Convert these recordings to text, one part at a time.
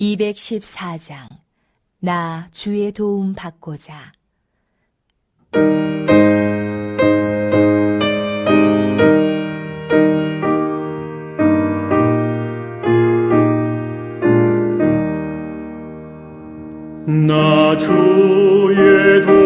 214장 나 주의 도움 받고자. 나 주의 도움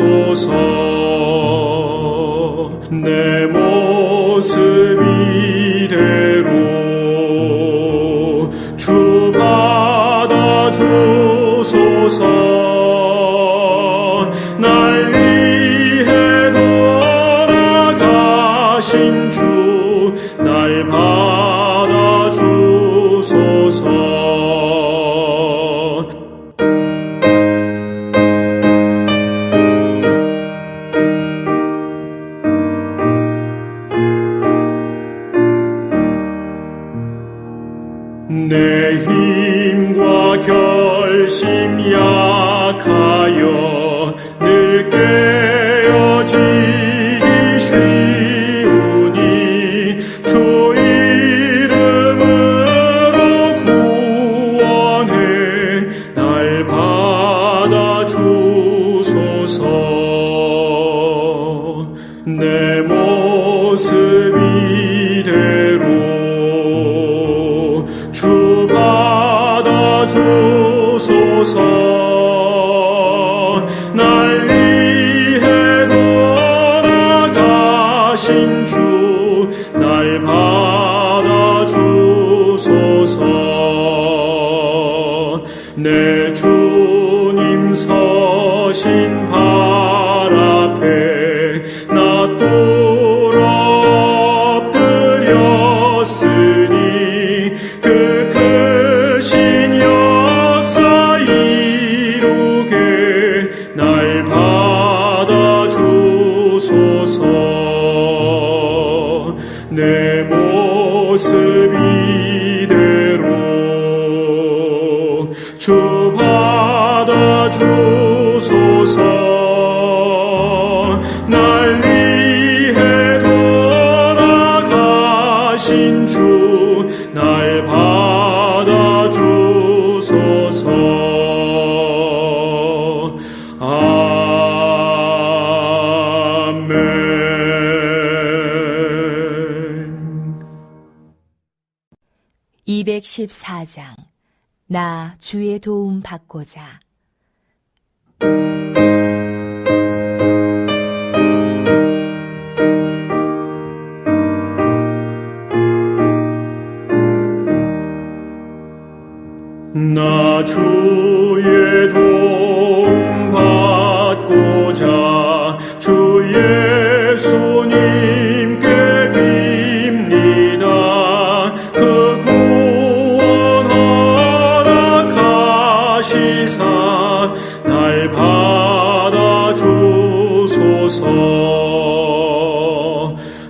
주옵소서. 내 모습 simia 내 주 받아 주소서. 날 위해 돌아가신 주 날 받아 주소서. 아멘. 214장. 나 주의 도움 받고자. 나 주의 도움 받고자 주의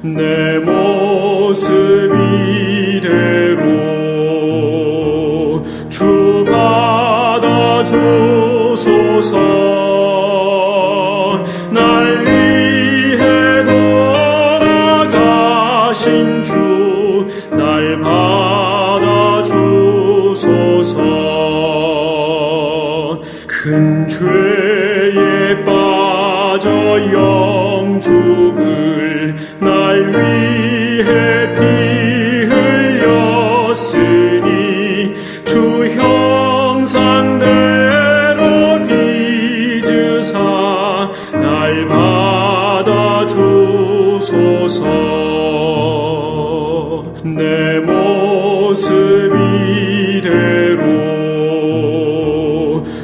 내 모습 이대로 주 받아주소서. 날 위해 돌아가신 주날 받아 주소서. 큰 죄에 빠져 영주을 날 위해 피 흘렸으니 주 형상대로 빚으사 날 받아주소서. 내 모습 이대로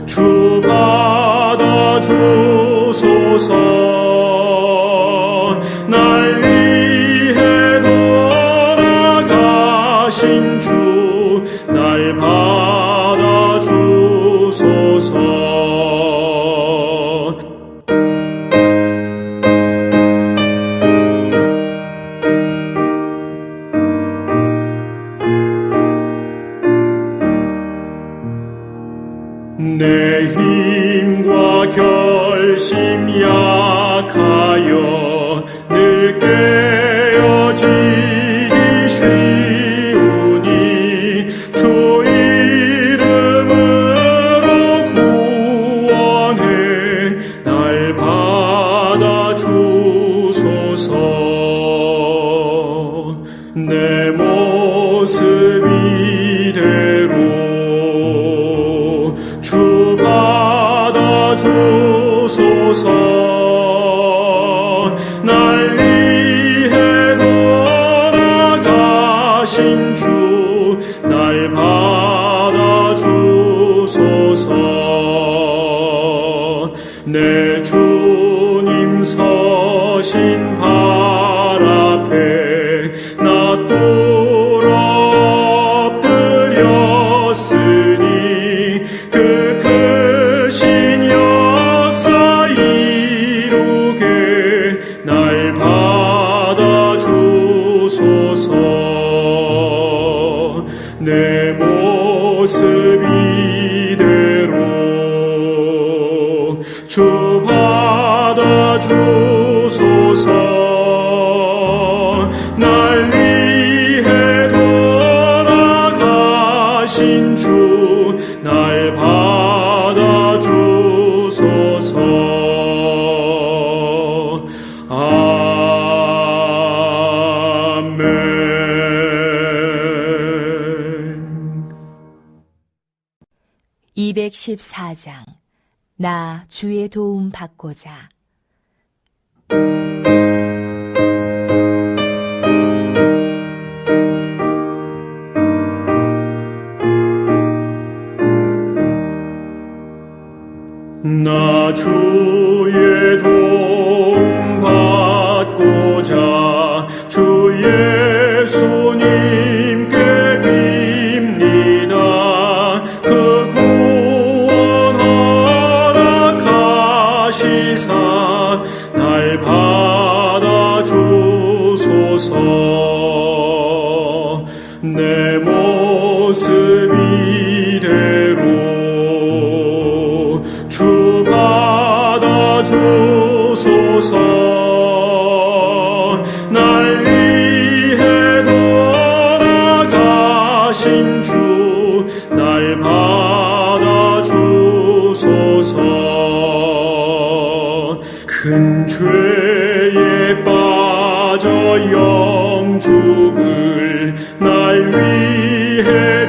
주 받아주소서. 내 힘과 결심 약하여 늘 깨 내 주님 서신 발 주소서. 내 모습 이 214장 나 주의 도움 받고자. 나 주 주 받아 주소서. 날 위해 돌아가신 주 날 받아 주소서. 큰 죄에 빠져 영죽을 날 위해